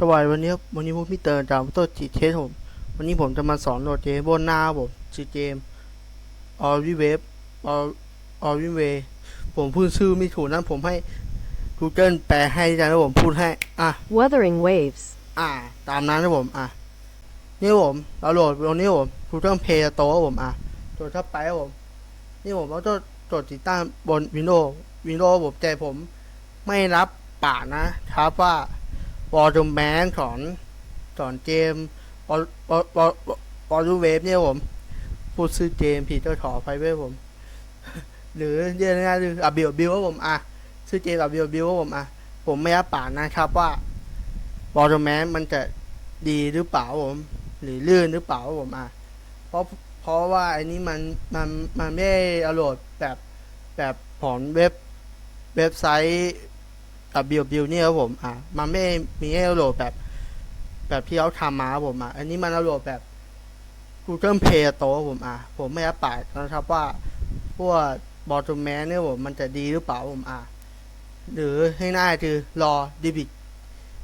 สวัสดีวันนี้ครับวันนี้ผมพี่เตอร์จากมอเตอร์จีเทสผมวันนี้ผมจะมาสอนโหลดเกมบนหน้าครับผมชื่อเกมออริเวฟออริเวผมพูดชื่อไม่ถูกนะผมให้ Google แปลให้นะผมพูดให้ อะ Wuthering Waves. อ่าตามนั้นนะผม อะ นี่ผมเราโหลดตรงนี้ผม Google Play Store ครับผม อะโหลดเข้าไปครับผม นี่ผมเราจะโหลดติดตั้งบน Windows Windows ผมแต่ผม ไม่รับปากนะครับว่า วอลจูแมนสอนสอนเกมวอลวอลวอลวอลจูเวฟเนี่ยผมพูดชื่อเกมผิดก็ขอไปด้วยผม หรือเรียกง่ายๆคืออับบิวบิวครับผมอะชื่อเกมอับบิวบิวครับผมอะผมไม่รับปากนะครับว่าวอลจูแมนมันจะดีหรือเปล่าผม หรือลื่นหรือเปล่าผมอะเพราะเพราะว่าอันนี้มันมันมันไม่ได้เอาโหลดแบบแบบผอนเว็บเว็บไซต์ กับบิวบิวนี่ครับผมอะมันไม่มีให้เอาโหลดแบบ แบบที่เขาทำมาครับผมอะอันนี้มันเอาโหลดแบบ Google Play Store ผมอะผมไม่รับปากนะครับว่าพวกบอทแมนเนี่ยผมมันจะดีหรือเปล่าผมอะหรือให้ง่ายคือรอดิบิต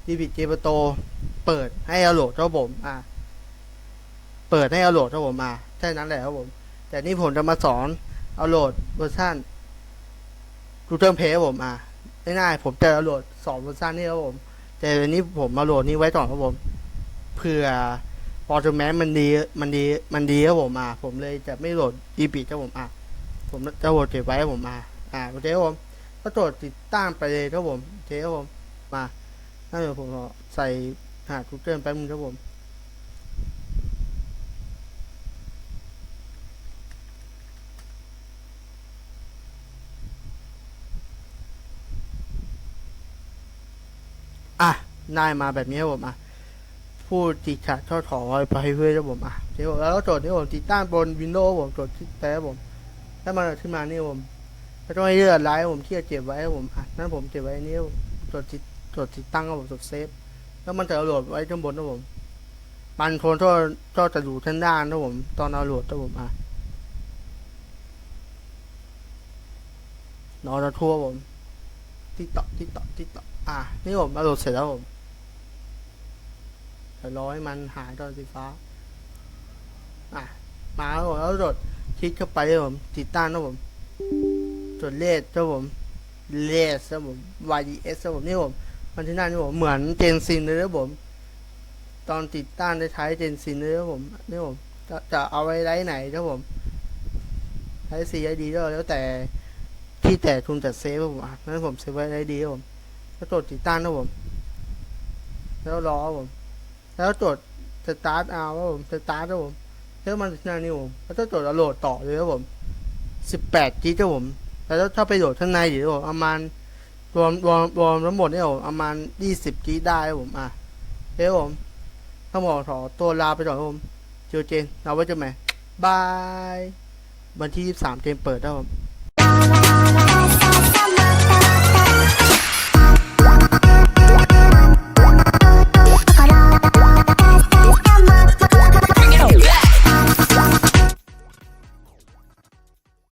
ดิบิตเจเปโต เปิดให้เอาโหลดครับผมอะเปิดให้เอาโหลดครับผมมาแค่นั้นแหละครับผม แต่นี่ผมจะมาสอนเอาโหลดเวอร์ชัน Google Play ครับผมอะ ง่ายๆผมจะโหลดสองเวอร์ชันนี่ครับผม แต่อันนี้ผมมาโหลดนี้ไว้ก่อนครับผมเผื่อพอจแม้มันดีมันดีมันดีครับผมอะผมเลยจะไม่โหลดอีพีครับผมอะผมจะโหลดเก็บไว้ครับผมอะอ่าโอเคครับผมก็โหลดติดตั้งไปเลยครับผมโอเคครับผมมาถ้าเดี๋ยวผมใส่หา Google แป๊บนึงครับผม อะ ได้มาแบบนี้ครับผมอะพูดจิกฉะทอดถอยไปเพื่อครับผมอะเดี๋ยวผมแล้วโจทย์ที่ผมติดตั้งบนวินโดว์ผมโจทย์ที่แต่ผมถ้ามันขึ้นมานี่ผมก็ต้องให้เลือกไลน์ผมที่จะเก็บไว้ผมอะนั่นผมเก็บไว้นนี้โจทย์ติดโจทย์ติดตั้งครับผมโจทย์เซฟแล้วมันจะโหลดไว้ข้างบนครับผมมันโคนก็ก็จะอยู่ข้างด้านครับผมตอนเอาโหลดครับผมอะนอนจะทั่วผมติ๊กต๊อกติ๊กต๊อกติ๊กต๊อกอะนี่ผมมาโหลดเสร็จแล้วผม ดี๋ยวรอให้มันหายตอนสีฟ้า อะ มาแล้วผมแล้วโหลดคลิกเข้าไปครับผม ติดตั้งนะผมจดเลสครับผม เลสครับผม YDS ครับผมนี่ผมมันที่นั่นนี่ผมเหมือนเจนซินเลยครับผม ตอนติดตั้งได้ใช้เจนซินเลยครับผมนี่ผมจะจะเอาไว้ไลน์ไหนครับผมไลน์ CID ก็แล้วแต่ที่แต่ทุนแต่เซฟครับผมอะนั้นผมเซฟไว้ไลน์ดีครับผมแล้วกดติดตั้งนะผม แล้วรอครับผม แล้วกดสตาร์ทเอาครับผมสตาร์ทครับผมแล้วมันหน้านี่ผมแล้วก็กดโหลดต่อเลยครับผมสิบแปดกิกครับผมแล้วถ้าไปโหลดข้างในอยู่ครับผมประมาณรวมรวมรวมทั้งหมดเนี่ยผมประมาณยี่สิบกิกได้ครับผมอะเฮ้ยผมถ้าบอขอตัวลาไปก่อนครับผมเจอเจนเราไว้เจอใหมบายวันที่ยี่สิบสามเจนเปิดครับผม